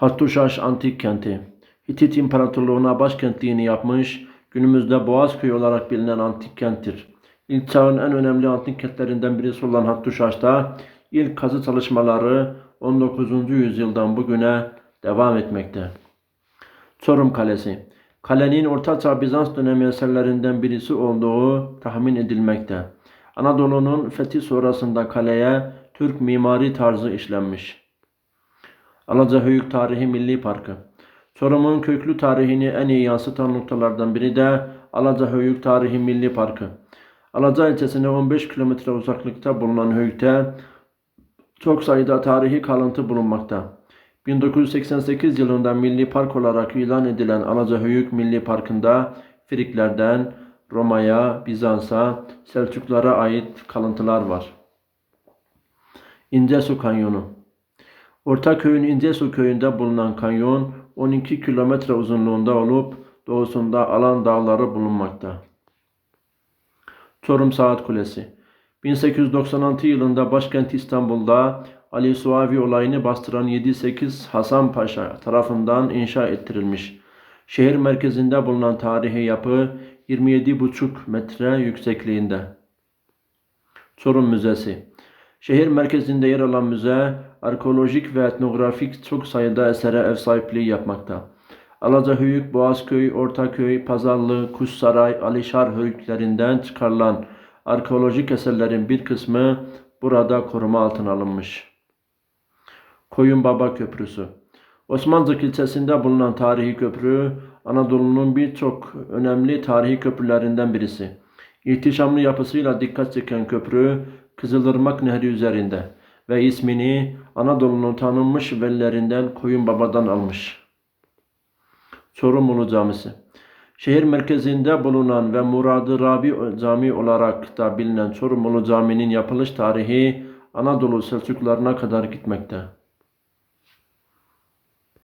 Hattuşaş antik kenti. Hitit İmparatorluğu'na başkentliğini yapmış, günümüzde Boğazköy olarak bilinen antik kenttir. İlk çağın en önemli antik kentlerinden birisi olan Hattuşaş'ta ilk kazı çalışmaları 19. yüzyıldan bugüne devam etmekte. Çorum Kalesi. Kalenin Ortaçağ Bizans dönemi eserlerinden birisi olduğu tahmin edilmekte. Anadolu'nun fethi sonrasında kaleye Türk mimari tarzı işlenmiş. Alacahöyük Tarihi Milli Parkı. Çorum'un köklü tarihini en iyi yansıtan noktalardan biri de Alacahöyük Tarihi Milli Parkı. Alaca ilçesine 15 kilometre uzaklıkta bulunan höyükte çok sayıda tarihi kalıntı bulunmakta. 1988 yılında milli park olarak ilan edilen Alacahöyük Milli Parkı'nda Friklerden Roma'ya, Bizans'a, Selçuklara ait kalıntılar var. İncesu Kanyonu Ortaköy'ün İncesu köyünde bulunan kanyon 12 kilometre uzunluğunda olup doğusunda Alan Dağları bulunmakta. Çorum Saat Kulesi 1896 yılında başkent İstanbul'da Ali Suavi olayını bastıran 7-8 Hasan Paşa tarafından inşa ettirilmiş. Şehir merkezinde bulunan tarihi yapı 27,5 metre yüksekliğinde. Çorum Müzesi Şehir merkezinde yer alan müze, arkeolojik ve etnografik çok sayıda esere ev sahipliği yapmakta. Alacahöyük, Boğazköy, Ortaköy, Pazarlı, Kuşsaray, Alişar höyüklerinden çıkarılan arkeolojik eserlerin bir kısmı burada koruma altına alınmış. Koyunbaba Köprüsü Osmancık ilçesinde bulunan tarihi köprü, Anadolu'nun birçok önemli tarihi köprülerinden birisi. İhtişamlı yapısıyla dikkat çeken köprü, Kızılırmak Nehri üzerinde ve ismini Anadolu'nun tanınmış vellerinden Koyunbaba'dan almış. Çorum Ulu Camisi Şehir merkezinde bulunan ve Muradı Rabi Cami olarak da bilinen Çorum Ulu Cami'nin yapılış tarihi Anadolu Selçuklularına kadar gitmekte.